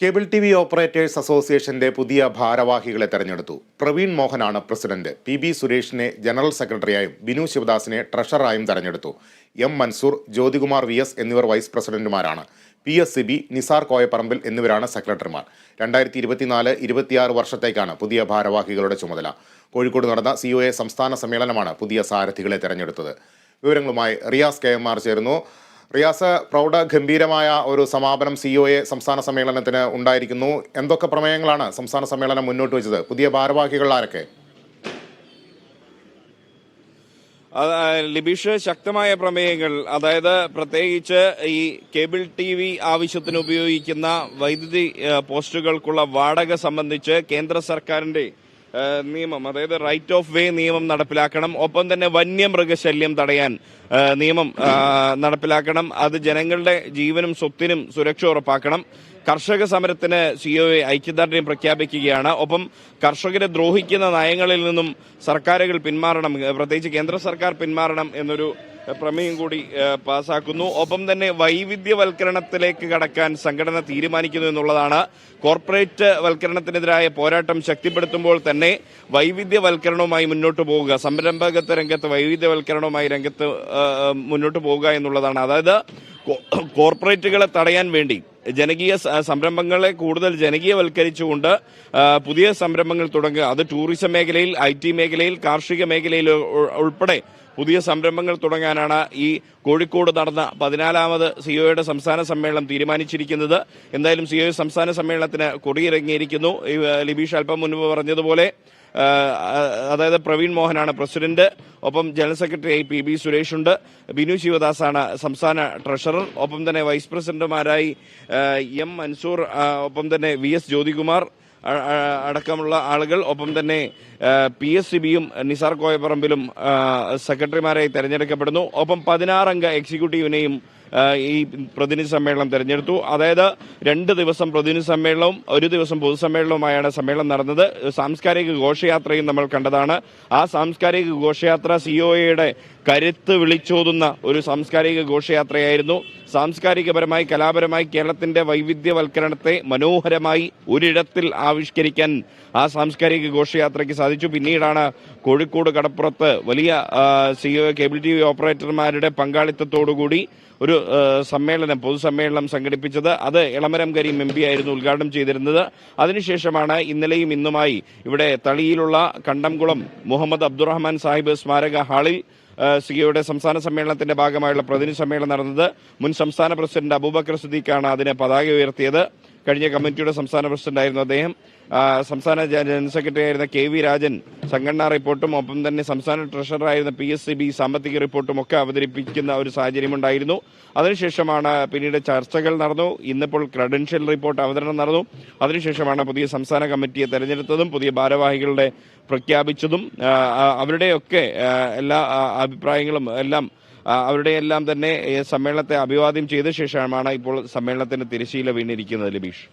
Cable T V operators അസോസിയേഷന്റെ പുതിയ ഭാരവാഹികളെ തെരഞ്ഞെടുത്തു. പ്രവീൺ മോഹനാണ് പ്രസിഡന്റ്. പി ബി സുരേഷിനെ ജനറൽ സെക്രട്ടറിയായും ബിനു ശിവദാസിനെ ട്രഷറായും തെരഞ്ഞെടുത്തു. M Mansoor Jyothikumar V S എന്നിവർ വൈസ് പ്രസിഡന്റുമാരാണ്. പി എസ് സിബി നിസാർ കോയപ്പറമ്പിൽ എന്നിവരാണ് സെക്രട്ടറിമാർ. രണ്ടായിരത്തി ഇരുപത്തിനാല് ഇരുപത്തിയാറ് വർഷത്തേക്കാണ് പുതിയ ഭാരവാഹികളുടെ ചുമതല. കോഴിക്കോട് നടന്ന സി സംസ്ഥാന സമ്മേളനമാണ് പുതിയ സാരഥികളെ തെരഞ്ഞെടുത്തത്. വിവരങ്ങളുമായി റിയാസ് കെ എം ആർ ചേരുന്നു. റിയാസ് പ്രൗഢ ഗംഭീരമായ ഒരു സമാപനം സി ഒ എ സംസ്ഥാന സമ്മേളനത്തിന് ഉണ്ടായിരിക്കുന്നു. എന്തൊക്കെ പ്രമേയങ്ങളാണ് സംസ്ഥാന സമ്മേളനം മുന്നോട്ട് വെച്ചത്? പുതിയ ഭാരവാഹികൾ ആരൊക്കെ? ലിബിഷ് ശക്തമായ പ്രമേയങ്ങൾ അതായത് പ്രത്യേകിച്ച് ഈ കേബിൾ ടി വി ആവശ്യത്തിന് ഉപയോഗിക്കുന്ന വൈദ്യുതി പോസ്റ്റുകൾക്കുള്ള വാടക സംബന്ധിച്ച് കേന്ദ്ര സർക്കാരിന്റെ നിയമം അതായത് റൈറ്റ് ഓഫ് വേ നിയമം നടപ്പിലാക്കണം. ഒപ്പം തന്നെ വന്യമൃഗശല്യം തടയാൻ നിയമം നടപ്പിലാക്കണം. അത് ജനങ്ങളുടെ ജീവനും സ്വത്തിനും സുരക്ഷ ഉറപ്പാക്കണം. കർഷക സമരത്തിന് സി ഒ എ ഐക്യദാർഢ്യം പ്രഖ്യാപിക്കുകയാണ്. ഒപ്പം കർഷകരെ ദ്രോഹിക്കുന്ന നയങ്ങളിൽ നിന്നും സർക്കാരുകൾ പിന്മാറണം. പ്രത്യേകിച്ച് കേന്ദ്ര സർക്കാർ പിന്മാറണം എന്നൊരു പ്രമേയം കൂടി പാസാക്കുന്നു ഒപ്പം തന്നെ വൈവിധ്യവൽക്കരണത്തിലേക്ക് കടക്കാൻ സംഘടന തീരുമാനിക്കുന്നു എന്നുള്ളതാണ്. കോർപ്പറേറ്റ് വൽക്കരണത്തിനെതിരായ പോരാട്ടം ശക്തിപ്പെടുത്തുമ്പോൾ തന്നെ വൈവിധ്യവൽക്കരണവുമായി മുന്നോട്ട് പോവുക. സംരംഭകത്വ രംഗത്ത് വൈവിധ്യവൽക്കരണവുമായി രംഗത്ത് മുന്നോട്ട് പോവുക എന്നുള്ളതാണ്. അതായത് കോർപ്പറേറ്റുകളെ തടയാൻ വേണ്ടി ജനകീയ സംരംഭങ്ങളെ കൂടുതൽ ജനകീയവൽക്കരിച്ചുകൊണ്ട് പുതിയ സംരംഭങ്ങൾ തുടങ്ങുക. അത് ടൂറിസം മേഖലയിൽ ഐ മേഖലയിൽ കാർഷിക മേഖലയിൽ ഉൾപ്പെടെ പുതിയ സംരംഭങ്ങൾ തുടങ്ങാനാണ് ഈ കോഴിക്കോട് നടന്ന പതിനാലാമത് സിഒയുടെ സംസ്ഥാന സമ്മേളനം തീരുമാനിച്ചിരിക്കുന്നത്. എന്തായാലും സിഒ സംസ്ഥാന സമ്മേളനത്തിന് കൊടിയിറങ്ങിയിരിക്കുന്നു. ലിബീഷ് അല്പം മുൻപ് പറഞ്ഞതുപോലെ അതായത് പ്രവീൺ മോഹനാണ് പ്രസിഡന്റ്. ഒപ്പം general secretary P B Suresh ഉണ്ട് ബിനു ശിവദാസാണ് സംസ്ഥാന ട്രഷറർ. ഒപ്പം തന്നെ വൈസ് പ്രസിഡന്റുമാരായി എം മൻസൂർ ഒപ്പം തന്നെ വി എസ് ജ്യോതികുമാർ. അടക്കമുള്ള ആളുകൾ ഒപ്പം തന്നെ പി എസ് സി ബിയും നിസാർ കോയപ്പറമ്പിലും സെക്രട്ടറിമാരായി തെരഞ്ഞെടുക്കപ്പെടുന്നു. ഒപ്പം പതിനാറംഗ എക്സിക്യൂട്ടീവിനെയും ഈ പ്രതിനിധി സമ്മേളനം തെരഞ്ഞെടുത്തു. അതായത് രണ്ട് ദിവസം പ്രതിനിധി സമ്മേളനവും ഒരു ദിവസം പൊതുസമ്മേളനവുമായാണ് സമ്മേളനം നടന്നത്. സാംസ്കാരിക ഘോഷയാത്രയും നമ്മൾ കണ്ടതാണ്. ആ സാംസ്കാരിക ഘോഷയാത്ര സിഒഎയുടെ കരുത്ത് വിളിച്ചോതുന്ന ഒരു സാംസ്കാരിക ഘോഷയാത്രയായിരുന്നു. സാംസ്കാരികപരമായി കലാപരമായി കേരളത്തിന്റെ വൈവിധ്യവൽക്കരണത്തെ മനോഹരമായി ഒരിടത്തിൽ ആവിഷ്കരിക്കാൻ ആ സാംസ്കാരിക ഘോഷയാത്രയ്ക്ക് സാധിച്ചു. പിന്നീടാണ് കോഴിക്കോട് കടപ്പുറത്ത് വലിയ സിഒ കേബിൾ ടി വി ഓപ്പറേറ്റർമാരുടെ പങ്കാളിത്തത്തോടുകൂടി ഒരു സമ്മേളനം പൊതുസമ്മേളനം സംഘടിപ്പിച്ചത്. അത് ഇളമരം കരീം എം പി ആയിരുന്നു ഉദ്ഘാടനം ചെയ്തിരുന്നത്. അതിനുശേഷമാണ് ഇന്നലെയും ഇന്നുമായി ഇവിടെ തളിയിലുള്ള കണ്ടംകുളം മുഹമ്മദ് അബ്ദുറഹ്മാൻ സാഹിബ് സ്മാരക ഹാളിൽ സിഒയുടെ സംസ്ഥാന സമ്മേളനത്തിന്റെ ഭാഗമായുള്ള പ്രതിനിധി സമ്മേളനം നടന്നത് മുൻ സംസ്ഥാന പ്രസിഡന്റ് അബൂബക്കർ സുദ്ദീഖാണ് അതിനെ പതാക ഉയർത്തിയത്. കഴിഞ്ഞ കമ്മിറ്റിയുടെ സംസ്ഥാന പ്രസിഡന്റായിരുന്നു അദ്ദേഹം. സംസ്ഥാന ജനറൽ സെക്രട്ടറി ആയിരുന്ന കെ വി രാജൻ സംഘടനാ റിപ്പോർട്ടും ഒപ്പം തന്നെ സംസ്ഥാന ട്രഷററായിരുന്ന പി എസ് സി ബി സാമ്പത്തിക റിപ്പോർട്ടും ഒക്കെ അവതരിപ്പിക്കുന്ന ഒരു സാഹചര്യമുണ്ടായിരുന്നു. അതിനുശേഷമാണ് പിന്നീട് ചർച്ചകൾ നടന്നു. ഇന്നിപ്പോൾ ക്രെഡൻഷ്യൽ റിപ്പോർട്ട് അവതരണം നടന്നു. അതിനുശേഷമാണ് പുതിയ സംസ്ഥാന കമ്മിറ്റിയെ തെരഞ്ഞെടുത്തതും പുതിയ ഭാരവാഹികളുടെ പ്രഖ്യാപിച്ചതും. അവരുടെയൊക്കെ എല്ലാ അഭിപ്രായങ്ങളും എല്ലാം അവരുടെ എല്ലാം തന്നെ സമ്മേളനത്തെ അഭിവാദ്യം ചെയ്ത ശേഷമാണ് ഇപ്പോൾ സമ്മേളനത്തിന്റെ തിരശ്ശീല വീണിരിക്കുന്നത് ലബീഷ്.